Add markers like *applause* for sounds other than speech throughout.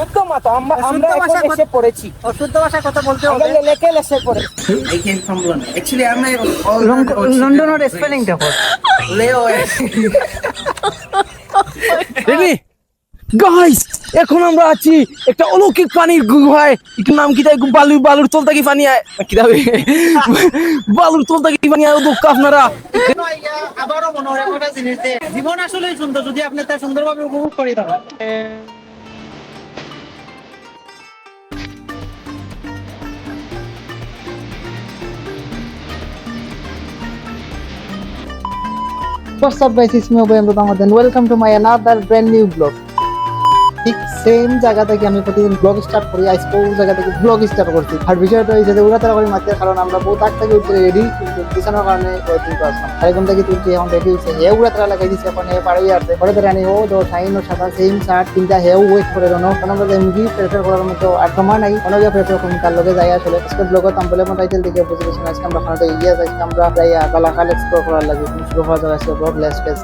আমরা এখন কথা আমরা লেখে পড়ে আমি লন্ডন গাইস এখন আমরা আছি একটা অলৌকিক পানির গুহায় নাম কি তাই বালুর বালুর তোল থাকি পানি আয় কি বালুর তোল থাকি পানি আয় দুঃখ আপনারা আবারও মনে হয় জিনিস জীবন আসলে সুন্দর যদি আপনি তার সুন্দরভাবে উপভোগ করে দেন What's up guys, it's me Oboy Mrutang, and welcome to my another brand new vlog. Same জায়গা থেকে আমি প্রতিদিন ব্লগ স্টার্ট করি আজ ওই জায়গা থেকে ব্লগ স্টার্ট করছি আর বিষয়টা হয়েছে যে উড়াতাড়া করি মারতে কারণ আমরা বহু তাক থেকে উঠতে রেডি কিন্তু পিছানোর কারণে তুলতে আসলাম আর এখন থেকে তুলছি এখন রেডি হয়েছে হে উড়াতাড়া লাগাই দিচ্ছে এখন হে পাড়াই আসছে পরে রানি ও তো সাইন ও সাদা সেম শার্ট কিন্তু হেও ওয়েট করে জানো কারণ আমরা এমনি প্রেফার করার মতো আর সময় নাই অনেকে প্রেফার করুন তার লোকে যাই আসলে আজকে ব্লগ তাম বলে আমার টাইটেল দেখে বুঝে গেছি আজকে আমরা এগিয়ে যাই আমরা প্রায় কালাকাল এক্সপ্লোর করার লাগে শুরু হওয়া যাবে ব্লগ লেস লেস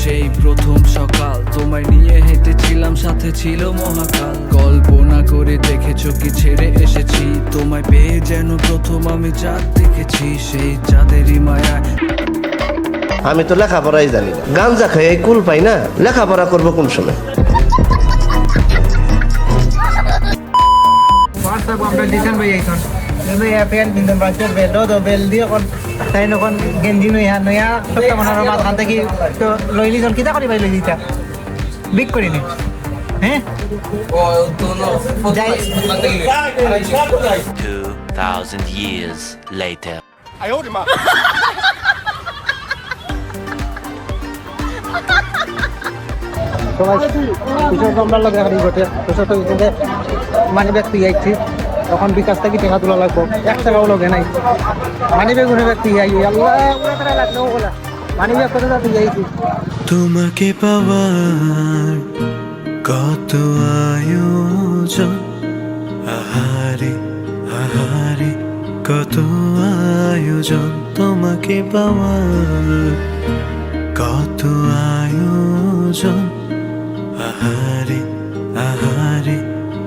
সেই প্রথম সকাল তোমায় নিয়ে হেঁটেছিলাম সাথে ছিল মহাকাল কল্পনা করে দেখেছ কি ছেড়ে এসেছি তোমায় পেয়ে যেন প্রথম আমি চাঁদ দেখেছি সেই চাঁদেরই মায়া আমি তো লেখাপড়াই জানি না গাঞ্জা খেয়ে কুল পাই না লেখাপড়া করবো কোন সময় আমরা লিসেন ভাই এখন ফ্যান তাই নকন গেঞ্জি নইয়া নইয়া সপ্তাহ মনের মাঝখান থেকে তো লইলি জন কিতা করি years later. I owed him up. সবাই কিশোর সম্রাট লাগে ঘটে তো মানি ব্যাগ তুই আইছিস তখন বিকাশ থেকে টাকা তোলা লাগবো এক টাকাও লগে নাই মানি বেগুন উঠে ব্যক্তি আই আল্লাহ মানি ব্যাগ কোথাও তুই আইছি তোমাকে পাওয়ার কত আয়োজন আহারে আহারে কত আয়োজন তোমাকে পাওয়ার কত আয়োজন আহারে আহারে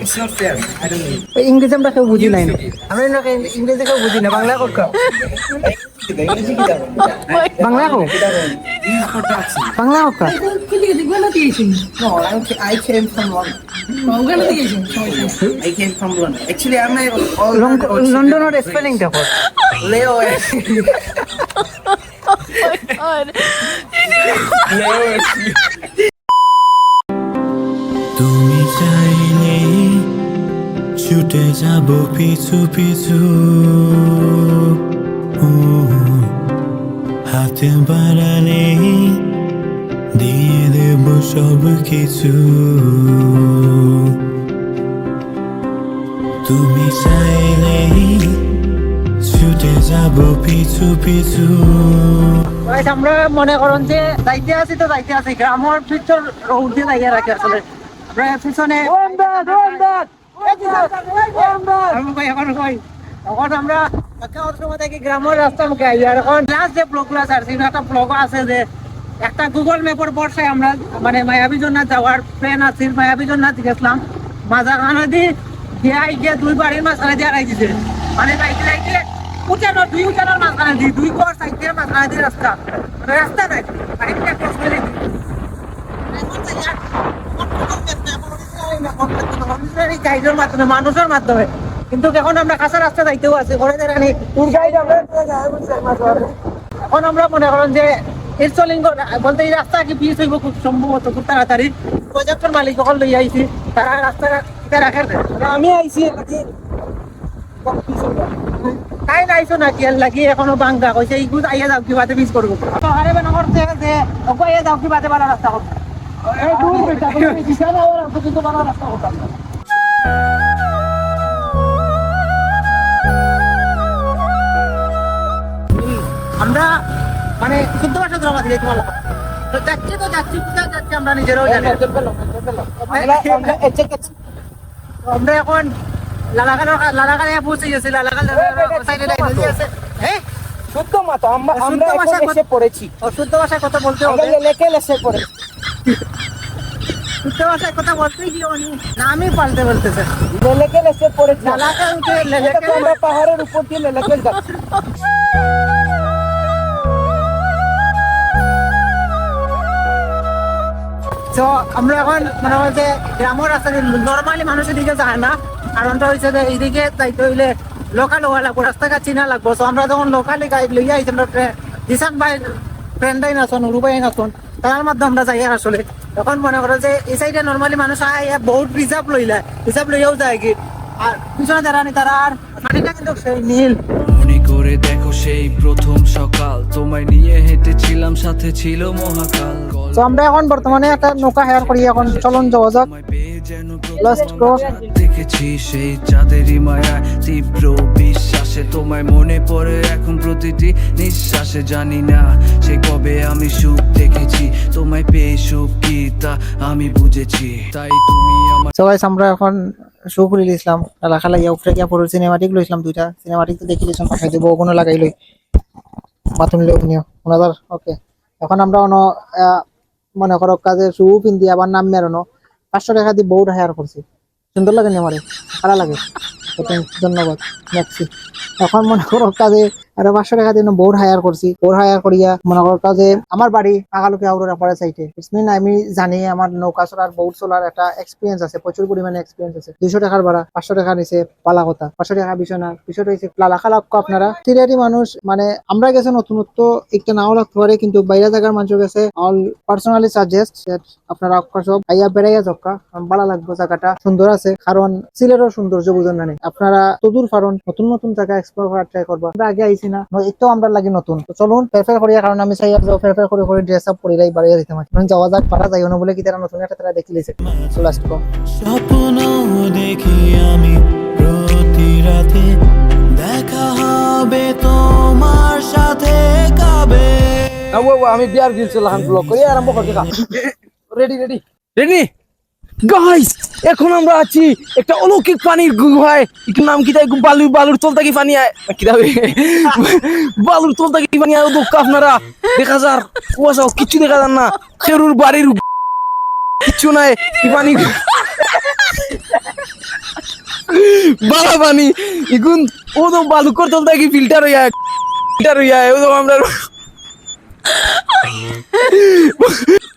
it's not fair I don't know ওই ইংরেজি আমরা কেউ বুঝি নাই আমরা না ইংরেজি কেউ বুঝি না Bangla Coke Bangla Coke Bangla Coke I came from London লন্ডনের স্পেলিং দেখো লেও Oh my god. *laughs* ছুটে যাব পিছু পিছু হাতে বাড়ালে দিয়ে দেব সব কিছু তুমি চাইলে ছুটে যাব পিছু পিছু আমরা মনে করেন যে যাইতে আছি তো যাইতে আছি গ্রামের পিছন রৌদ্রে দিয়ে রাখি আসলে পিছনে এখন রাস্তা মুখে আই আর এখন লাস্ট যে আছে একটা ব্লক আছে যে একটা গুগল ম্যাপের বর্ষায় আমরা মানে মায়াবী জন্নাথ যাওয়ার প্ল্যান আছে মায়াবী জন্নাথ গেছিলাম মাজা খানা দিয়ে গিয়ে দুই বাড়ির মাঝখানে দিয়ে আড়াই দিছে মানে বাইকে যাইতে উঠানো দুই উঠানোর মাঝখানে দিই দুই ঘর সাইড দিয়ে মাঝখানে দিয়ে রাস্তা রাস্তা নাই বাড়ি ক্রস করে গাইডের মাধ্যমে মানুষের মাধ্যমে কিন্তু এখন আমরা কাঁচা রাস্তা যাইতেও আছি ঘরে জানি এখন আমরা মনে করেন যে এর চলিঙ্গ বলতে এই রাস্তা কি পিস হইব খুব সম্ভবত খুব তাড়াতাড়ি প্রজেক্টের মালিক যখন লই আইছি তারা রাস্তা রাখার আমি আইছি কাই নাইছো না কি লাগি এখনো বাংলা কইছে ইগুজ আইয়া যাও কি বাতে মিস করবো হারে বেন করতে যে ওকে আইয়া যাও কি বাতে ভালো রাস্তা করবো আমরা মানে শুদ্ধ ভাষা তো আমাদের দেখতে যাচ্ছি তো যাচ্ছি যাচ্ছি আমরা নিজেরাও জানি আমরা এখন পৌঁছে গেছি লালাকাল সাইডে হ্যাঁ? শুদ্ধ আমরা পড়েছি শুদ্ধ ভাষায় কথা বলতে হবে লেখে লেসে পড়েছি শুদ্ধ কথা বলতেই গিয়ে উনি পাল্টে বলতেছে লেলেকে এসে পড়েছে লেলাকা উঠে লেলেকে আমরা পাহাড়ের উপর দিয়ে লেলেকে তো আমরা এখন মনে হয় যে গ্রামের রাস্তা নর্মালি মানুষের দিকে যায় না কারণটা হয়েছে যে এইদিকে তাই তৈলে লোকাল হওয়া লাগবো রাস্তাঘাট চিনা লাগবো তো আমরা যখন লোকালি গাইড লইয়া আইছি আমরা দিশান ভাই ফ্রেন্ডাই নাচন উরুবাই নাচন তার মাধ্যমে আমরা যাই আসলে তখন মনে করো যে এই সাইডে নর্মালি মানুষ আয় বহুত রিজার্ভ লই লয় রিজার্ভ লইয়াও যায় কি আর পিছনে যারা নি তারা আর মাটিটা কিন্তু সেই নীল মনে করে দেখো সেই প্রথম সকাল তোমায় নিয়ে হেঁটেছিলাম সাথে ছিল মহাকাল তো আমরা এখন বর্তমানে একটা নৌকা হায়ার করি এখন চলন যাক দেখেছি সেই চাঁদেরই মায়া তীব্র বিশ্বাসে তোমায় মনে পড়ে এখন প্রতিটি নিঃশ্বাসে জানি না সে কবে আমি সুখ দেখেছি তোমায় পেয়ে সুখ কি তা আমি বুঝেছি তাই তুমি আমার সবাই আমরা এখন শকুলিল ইসলাম লাখালা ইয়া উফরে ইয়া পড়ল সিনেমাটিক লইছিলাম দুইটা সিনেমাটিক তো দেখি লিছন পাঠাই দেব ওগুলো লাগাই লই বাথরুম লই নিও ওনাদার ওকে এখন আমরা অন মনে করো কাজে সু পিন্দি আবার নাম মেরানো পাঁচশো টাকা দিয়ে বউটা হেয়ার করছি সুন্দর লাগে না আমারে ভালো লাগে ধন্যবাদ রাখছি এখন মনে করো কাজে আর পাঁচশো টাকা দিয়ে বোর হায়ার করছি বোর হায়ার করিয়া মনে করো যে আমার বাড়ি আগালুকে আউরা পড়া চাইতে মিন আমি জানি আমার নৌকা চলার বোর চলার একটা এক্সপিরিয়েন্স আছে প্রচুর পরিমাণে এক্সপিরিয়েন্স আছে দুইশো টাকার ভাড়া পাঁচশো টাকা নিছে পালা কথা পাঁচশো টাকা বিছনা বিষয়টা হয়েছে লাখা লাখ আপনারা সিরিয়ারি মানুষ মানে আমরা গেছে নতুনত্ব একটা নাও লাগতে পারে কিন্তু বাইরে থাকার মানুষের কাছে অল পার্সোনালি সাজেস্ট আপনারা সব আইয়া বেড়াইয়া যক্কা ভালো লাগবে জায়গাটা সুন্দর আছে কারণ সিলেটও সৌন্দর্য বুঝেন না আপনারা তদুর কারণ নতুন নতুন জায়গা এক্সপ্লোর করার ট্রাই করবা আগে আইসি পাইছি না এটাও আমরা লাগে নতুন তো চলুন ফেরফের করিয়া কারণ আমি চাই আর ফেরফের করে করে ড্রেস আপ রাই বাড়িয়ে দিতে মাছ যাওয়া যাক পারা যাইও না বলে কি তারা নতুন একটা তারা দেখি লিছে সো লাস্ট কো স্বপ্ন দেখি আমি প্রতি রাতে দেখা হবে তোমার সাথে কবে আমি বিয়ার গিলছিলাম ব্লক করি আরম্ভ করতে রেডি রেডি রেডি গাইস এখন আমরা আছি একটা অলৌকিক পানির গুহায় একটু নাম কি তাই বালু বালুর তোল থাকি পানি আয় কি যাবে বালুর তোল থাকি পানি আয় দক্ষ আপনারা দেখা যার কুয়াশা কিচ্ছু দেখা যান না খেরুর বাড়ির কিচ্ছু নাই পানি বালা পানি এখন ও তো বালুকর তল থাকি ফিল্টার হইয়া ফিল্টার হইয়া ও তো আমরা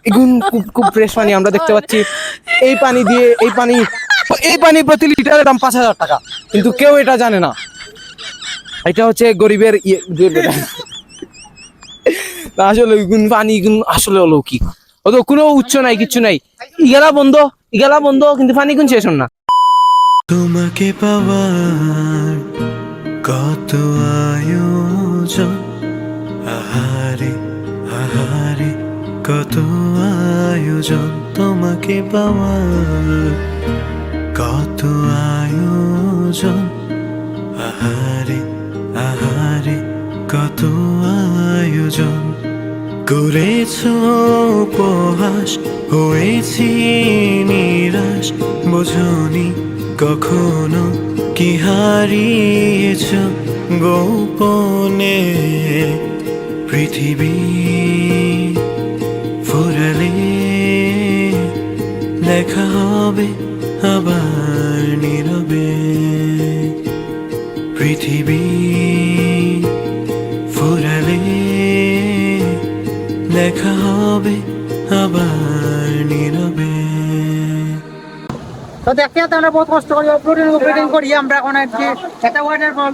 এগুন খুব খুব ফ্রেশ পানি আমরা দেখতে পাচ্ছি এই পানি দিয়ে এই পানি এই পানি প্রতি লিটারে দাম পাঁচ হাজার টাকা কিন্তু কেউ এটা জানে না এটা হচ্ছে গরিবের ইয়ে আসলে পানি আসলে অলৌকিক ও তো কোনো উচ্চ নাই কিচ্ছু নাই ইগালা বন্ধ ইগালা বন্ধ কিন্তু পানি কোন শেষ না তোমাকে পাওয়ার কত আয়োজন আহারে আহারে কত আয়োজন তোমাকে পাওয়ার কত আয়োজন আহারে আহারে কত আয়োজন করেছ উপহাস হয়েছি নিরাশ বোঝনি কখনো কি হারিয়েছ গোপনে পৃথিবী গেলে দেখা হবে আবার নীরবে পৃথিবী ফুরালে দেখা হবে আবার নীরবে তো দেখতে আমরা বহুত কষ্ট করি অপলোডিং করি আমরা এখন আর কি এটা ওয়াটার ফল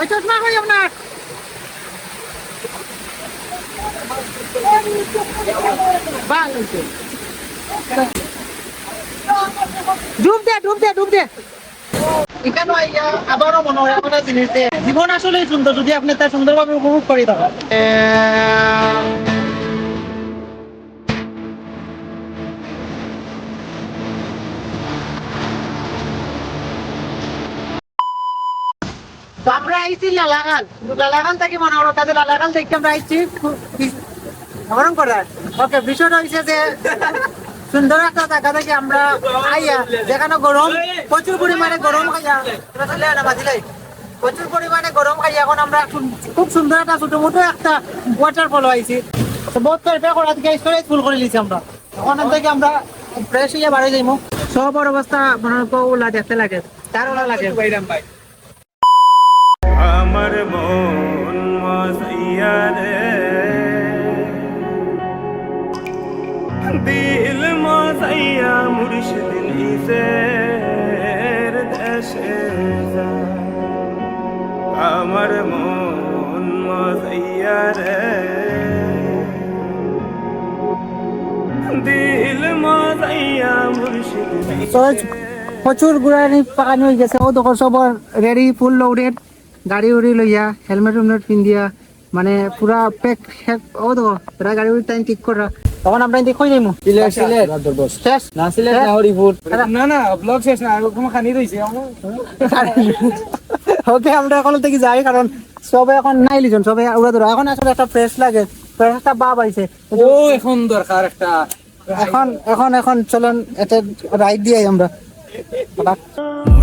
ওই চশমা কই আপনার ডুব দে ডুব দে ডুব দে জীবন আসলে সুন্দর যদি আপনি তার সুন্দরভাবে উপভোগ করি থাকেন আমরা আইছি মনে হলো তাদের আমরা আইছি করার ওকে বিষয়টা যে সুন্দর একটা আমরা আইয়া যেখানে গরম প্রচুর পরিমাণে গরম খাইয়া প্রচুর পরিমাণে গরম খাই এখন আমরা খুব সুন্দর একটা ছোট মোটো একটা ওয়াটার ফল বহুত করা থেকে স্টোরেজ ফুল করে নিয়েছি আমরা ওখান থেকে আমরা ফ্রেশ হয়ে বাড়ি যাইমু সব অবস্থা মনে ওলা দেখতে লাগে তার ওলা লাগে দিল প্রচুর গুড়ানি পাকানি হয়ে গেছে ও দোকান সবার রেডি ফুল লোডেড গাড়ি উড়ি লইয়া হেলমেট উলমেট পিন্ধিয়া মানে পুরা প্যাক হ্যাক ও দেখো পুরা গাড়ি উড়ি টাইম ঠিক করা তখন আমরা দেখি কই নিমু সিলেট সিলেট শেষ না সিলেট না হরিপুর না না ব্লগ শেষ না কোনো খানি রইছে ওকে আমরা এখন থেকে যাই কারণ সবে এখন নাই লিজন সবে উড়া ধরা এখন আসলে একটা ফ্রেশ লাগে ফ্রেশ একটা বাপ আইছে ও এখন দরকার একটা এখন এখন এখন চলুন এটা রাইড দিয়ে আমরা *laughs*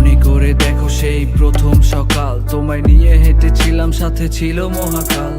করে দেখো সেই প্রথম সকাল তোমায় নিয়ে হেঁটেছিলাম সাথে ছিল মহাকাল